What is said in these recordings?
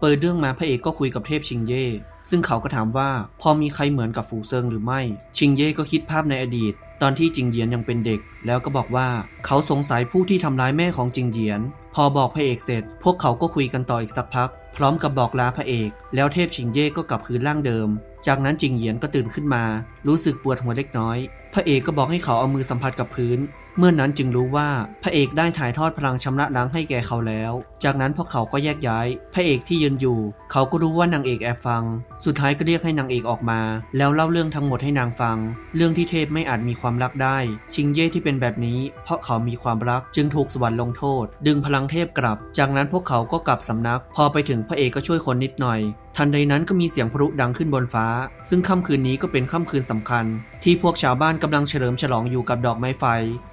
เปิดเรื่องมาพระเอกก็คุยกับเทพชิงเย่ ซึ่งเขาก็ถามว่าพอมีใครเหมือนกับฝูเซิงหรือไม่ ชิงเย่ก็คิดภาพในอดีต ตอนที่จิงเหยียนยังเป็นเด็ก แล้วก็บอกว่าเขาสงสัยผู้ที่ทำร้ายแม่ของจิงเหยียน พอบอกพระเอกเสร็จ พวกเขาก็คุยกันต่ออีกสักพัก พร้อมกับบอกลาพระเอก แล้วเทพชิงเย่ก็กลับคืนร่างเดิม จากนั้นจิงเหยียนก็ตื่นขึ้นมา รู้สึกปวดหัวเล็กน้อย พระเอกก็บอกให้เขาเอามือสัมผัสกับพื้น เมื่อนนั้นจึงรู้ว่าพระเอกได้ถ่ายทอดพลังชำระล้างให้แก่เขาแล้ว จากนั้นพวกเขาก็แยกย้าย พระเอกที่ยืนอยู่ เขาก็รู้ว่านางเอกแอบฟัง สุดท้ายก็เรียกให้นางเอกออกมา แล้วเล่าเรื่องทั้งหมดให้นางฟัง เรื่องที่เทพไม่อาจมีความรักได้ ชิงเย่ที่เป็นแบบนี้ เพราะเขามีความรักจึงถูกสวรรค์ลงโทษ ดึงพลังเทพกลับ จากนั้นพวกเขาก็กลับสำนัก พอไปถึงพระเอกก็ช่วยคนนิดหน่อย ทันใดนั้นก็มีเสียงพลุดังขึ้นบนฟ้า ซึ่งค่ำคืนนี้ก็เป็นค่ำคืนสำคัญ ที่พวกชาวบ้านกำลังเฉลิมฉลองอยู่กับดอกไม้ไฟ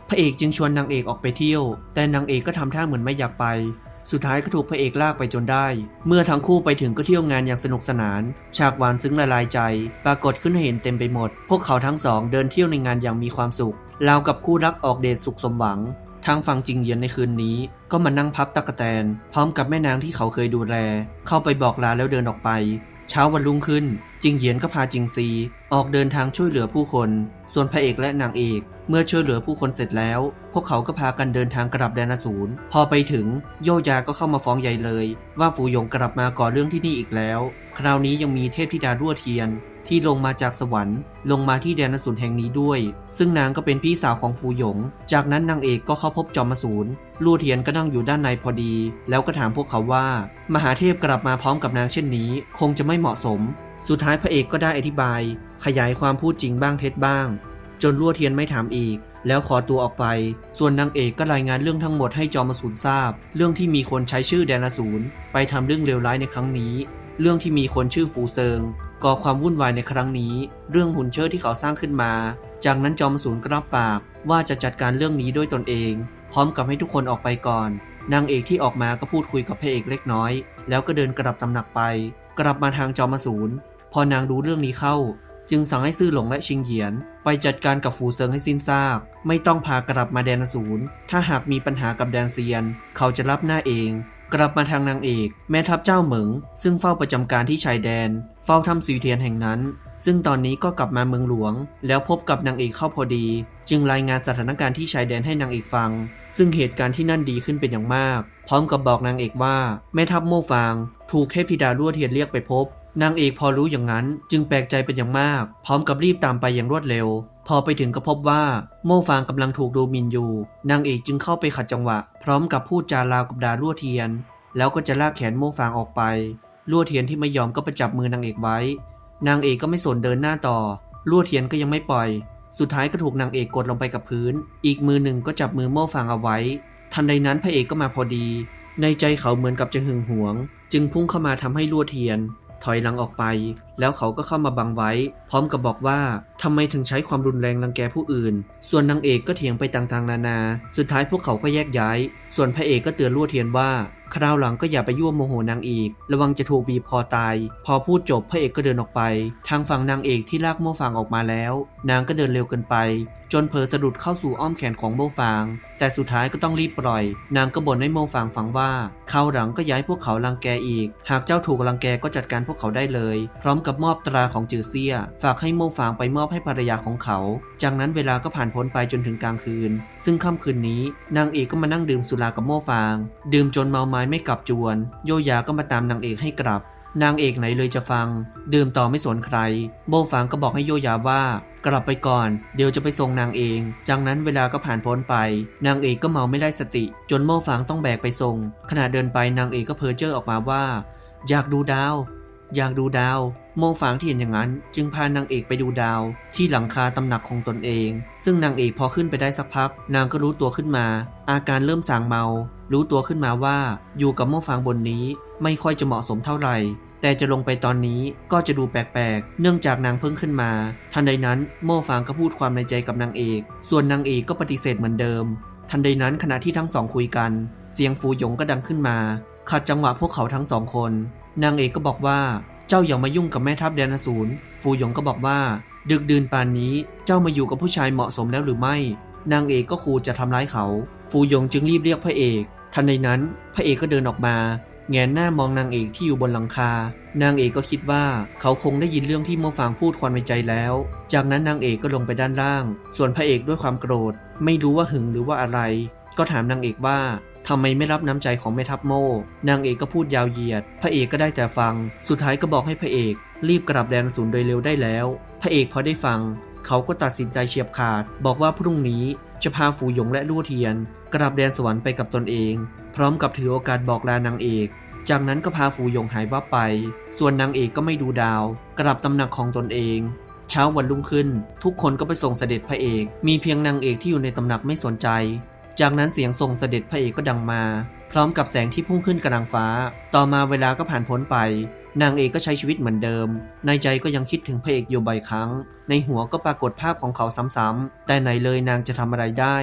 พระเอกจึงชวนนางเอกออกไปเที่ยว แต่นางเอกก็ทำท่าเหมือนไม่อยากไป สุดท้ายก็ถูกพระเอกลากไปจนได้ เมื่อทั้งคู่ไปถึงก็เที่ยวงานอย่างสนุกสนาน ฉากหวานซึ้งละลายใจ ปรากฏขึ้นให้เห็นเต็มไปหมด พวกเขาทั้งสองเดินเที่ยวในงานอย่างมีความสุขราวกับคู่รักออกเดทสุขสมหวัง ทางฝั่งจิงเหยียนในคืนนี้ ก็มานั่งพับตะกแตน พร้อมกับแม่นางที่เขาเคยดูแล เข้าไปบอกลาแล้วเดินออกไป เช้าวันรุ่งขึ้น จิงเหยียนก็พาจิงซี ออกเดินทางช่วยเหลือผู้คน ส่วนพระเอกและนางเอกเมื่อช่วยเหลือผู้คนเสร็จแล้ว พวกเขาก็พากันเดินทางกลับแดนอสูรพอไปถึงโยยาก็เข้ามาฟ้องใหญ่เลย ว่าฝูหยงกลับมาก่อเรื่องที่นี่อีกแล้ว คราวนี้ยังมีเทพธิดารั่วเทียน ที่ลงมาจากสวรรค์ ลงมาที่แดนอสูรแห่งนี้ด้วย ซึ่งนางก็เป็นพี่สาวของฟูหยง จากนั้นนางเอกก็เข้าพบจอมอสูรลู่เทียนก็นั่งอยู่ด้านในพอดี แล้วก็ถามพวกเขาว่า มหาเทพกลับมาพร้อมกับนางเช่นนี้ คงจะไม่เหมาะสม สุดท้ายพระเอกก็ได้อธิบาย ขยายความพูดจริงบ้างเท็จบ้าง จนลั่เทียนไม่ถามอีกแล้วขอตัวออกไป ส่วนนางเอกก็รายงานเรื่องทั้งหมดให้จอมอสูรทราบ เรื่องที่มีคนใช้ชื่อแดนอสูรไปทำเรื่องเลวร้ายในครั้งนี้ เรื่องที่มีคนชื่อฟูเซิง ก่อความวุ่นวายในครั้งนี้ เรื่องหุ่นเชิดที่เขาสร้างขึ้นมา จากนั้นจอมสูรก็รับปากว่าจะจัดการเรื่องนี้ด้วยตนเอง พร้อมกับให้ทุกคนออกไปก่อน นางเอกที่ออกมาก็พูดคุยกับพระเอกเล็กน้อย แล้วก็เดินกลับตำหนักไป กลับมาทางจอมสูรพอนางรู้เรื่องนี้เข้า จึงสั่งให้ซื่อหลงและชิงเหยียน ไปจัดการกับฝูเซิงให้สิ้นซาก ไม่ต้องพากลับมาแดนอสูรถ้าหากมีปัญหากับแดนเซียน เขาจะรับหน้าเอง กลับมาทางนางเอก แม่ทัพเจ้าเหมิง ซึ่งเฝ้าประจำการที่ชายแดน เฝ้าทำสีเทียนแห่งนั้น ซึ่งตอนนี้ก็กลับมาเมืองหลวง แล้วพบกับนางเอกเข้าพอดี จึงรายงานสถานการณ์ที่ชายแดนให้นางเอกฟัง ซึ่งเหตุการณ์ที่นั่นดีขึ้นเป็นอย่างมาก พร้อมกับบอกนางเอกว่า แม่ทัพโม่ฟาง ถูกเทพธิดาลั่วเทียนเรียกไปพบ นางเอกพอรู้อย่างนั้นจึงแปลกใจเป็นอย่างมาก พร้อมกับรีบตามไปอย่างรวดเร็ว พอไปถึงก็พบว่าโม่ฟางกำลังถูกดูหมินอยู่ นางเอกจึงเข้าไปขัดจังหวะ พร้อมกับพูดจาลาวกับดาลั่วเทียน แล้วก็จะลากแขนโม่ฟางออกไปลั่วเทียนที่ไม่ยอมก็ไปจับมือนางเอกไว้ นางเอกก็ไม่สนเดินหน้าต่อลั่วเทียนก็ยังไม่ปล่อย สุดท้ายก็ถูกนางเอกกดลงไปกับพื้น อีกมือหนึ่งก็จับมือโม่ฟางเอาไว้ ทันใดนั้นพระเอกก็มาพอดี ในใจเขาเหมือนกับจะหึงหวง จึงพุ่งเข้ามาทำให้ลั่วเทียน ถอยหลังออกไป แล้วเขาก็เข้ามาบังไว้ พร้อมกับบอกว่าทำไมถึงใช้ความรุนแรงรังแกผู้อื่น ส่วนนางเอกก็เถียงไปต่างๆ นานา สุดท้ายพวกเขาก็แยกย้าย ส่วนพระเอกก็เตือนลั่วเทียนว่าคราวหลังก็อย่าไปยั่วโมโหนางอีก ระวังจะถูกบีบคอตาย พอพูดจบพระเอกก็เดินออกไป ทางฝั่งนางเอกที่ลากโม่ฟางออกมาแล้ว นางก็เดินเร็วเกินไป จนเผลอสะดุดเข้าสู่อ้อมแขนของโม่ฟาง แต่สุดท้ายก็ต้องรีบปล่อย นางก็บ่นให้โม่ฟางฟังว่าคราวหลังก็ย้ายพวกเขารังแกอีก หากเจ้าถูกรังแกก็จัดการพวกเขาได้เลย พร้อมกับมอบตราของจือเซีย ฝากให้โม่ฟางไปมอบให้ภรรยาของเขา จากนั้นเวลาก็ผ่านพ้นไปจนถึงกลางคืน ซึ่งค่ำคืนนี้ นางเอกก็มานั่งดื่มสุรากับโม่ฟาง ดื่มจนเมาไม้ไม่กลับจวน โยยาก็มาตามนางเอกให้กลับ นางเอกไหนเลยจะฟัง ดื่มต่อไม่สนใครโม่ฟางก็บอกให้โยยาว่า กลับไปก่อน เดี๋ยวจะไปส่งนางเอง จากนั้นเวลาก็ผ่านพ้นไป นางเอกก็เมาไม่ได้สติ จนโม่ฟางต้องแบกไปส่งขณะเดินไปนางเอกก็เพ้อเจ้อออกมาว่า อยากดูดาว อยากดูดาว โมงฟางที่เห็นอย่างนั้น จึงพานางเอกไปดูดาว ที่หลังคาตำหนักของตนเอง ซึ่งนางเอกพอขึ้นไปได้สักพัก นางก็รู้ตัวขึ้นมา อาการเริ่มสางเมา รู้ตัวขึ้นมาว่า อยู่กับโมงฟางบนนี้ ไม่ค่อยจะเหมาะสมเท่าไหร่แต่จะลงไปตอนนี้ก็จะดูแปลกๆ เนื่องจากนางเพิ่งขึ้นมา ทันใดนั้นโม่ฟางก็พูดความในใจกับนางเอก ส่วนนางเอกก็ปฏิเสธเหมือนเดิม ทันใดนั้นขณะที่ทั้งสองคุยกัน เสียงฟูหยงก็ดังขึ้นมา ขัดจังหวะพวกเขาทั้งสองคน นางเอกก็บอกว่า เจ้าอย่ามายุ่งกับแม่ทัพแดนอสูรฟูหยงก็บอกว่า ดึกดื่นปานนี้เจ้ามาอยู่กับผู้ชายเหมาะสมแล้วหรือไม่ นางเอกก็ขู่จะทำร้ายเขา ฟูหยงจึงรีบเรียกพระเอกทันใดนั้น พระเอกก็เดินออกมาแงนหน้ามองนางเอกที่อยู่บนหลังคา นางเอกก็คิดว่าเขาคงได้ยินเรื่องที่โมฟางพูดความในใจแล้ว จากนั้นนางเอกก็ลงไปด้านล่าง ส่วนพระเอกด้วยความโกรธ ไม่รู้ว่าหึงหรือว่าอะไร ก็ถามนางเอกว่าทำไมไม่รับน้ำใจของแม่ทัพโม นางเอกก็พูดยาวเหยียด พระเอกก็ได้แต่ฟัง สุดท้ายก็บอกให้พระเอก รีบกลับแดนศูนย์โดยเร็วได้แล้ว พระเอกพอได้ฟัง เขาก็ตัดสินใจเฉียบขาด บอกว่าพรุ่งนี้จะพาฝูหยงและลู่เทียน กลับแดนสวรรค์ไปกับตนเอง พร้อมกับถือโอกาสบอกลานางเอก จากนั้นก็พาฝูหยงหายวับไป ส่วนนางเอกก็ไม่ดูดาว กลับตำหนักของตนเองเช้าวันรุ่งขึ้น ทุกคนก็ไปส่งเสด็จพระเอก มีเพียงนางเอกที่อยู่ในตำหนักไม่สนใจ จากนั้นเสียงส่งเสด็จพระเอกก็ดังมา พร้อมกับแสงที่พุ่งขึ้นกระดังฟ้า ต่อมาเวลาก็ผ่านพ้นไป นางเอกก็ใช้ชีวิตเหมือนเดิม ในใจก็ยังคิดถึงพระเอกอยู่บ่อยครั้ง ในหัวก็ปรากฏภาพของเขาซ้ำๆ แต่ไหนเลยนางจะทำอะไรได้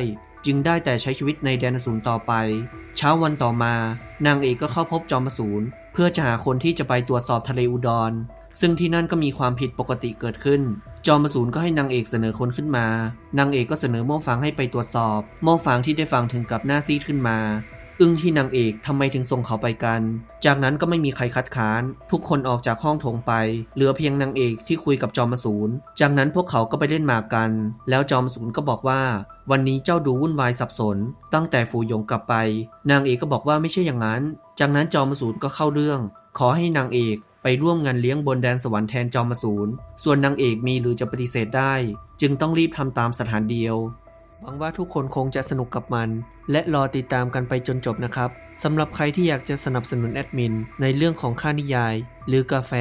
จึงได้แต่ใช้ชีวิตในแดนอสูรต่อไป เช้าวันต่อมา นางเอกก็เข้าพบจอมอสูรเพื่อจะหาคนที่จะไปตรวจสอบทะเลอุดร ซึ่งที่นั่นก็มีความผิดปกติเกิดขึ้น จอมอสูรก็ให้นางเอกเสนอคนขึ้นมา นางเอกก็เสนอโม่ฟังให้ไปตรวจสอบ โม่ฟังที่ได้ฟังถึงกับหน้าซีดขึ้นมา อึ้งที่นางเอกทำไมถึงส่งเขาไปกัน จากนั้นก็ไม่มีใครคัดค้าน ทุกคนออกจากห้องโถงไป เหลือเพียงนางเอกที่คุยกับจอมอสูรจากนั้นพวกเขาก็ไปเล่นหมากกัน แล้วจอมอสูรก็บอกว่า วันนี้เจ้าดูวุ่นวายสับสน ตั้งแต่ฝูหยงกลับไป นางเอกก็บอกว่าไม่ใช่อย่างนั้น จากนั้นจอมอสูรก็เข้าเรื่อง ขอให้นางเอก ไปร่วมงานเลี้ยงบนแดนสวรรค์แทนจอมอสูร ส่วนนางเอกมีหรือจะปฏิเสธได้ จึงต้องรีบทำตามสถานเดียว หวังว่าทุกคนคงจะสนุกกับมัน และรอติดตามกันไปจนจบนะครับ สำหรับใครที่อยากจะสนับสนุนแอดมิน ในเรื่องของค่านิยาย หรือกาแฟ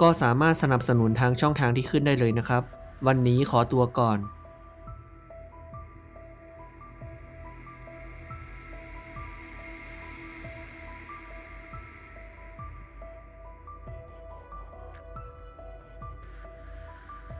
ก็สามารถสนับสนุนทางช่องทางที่ขึ้นได้เลยนะครับ วันนี้ขอตัวก่อน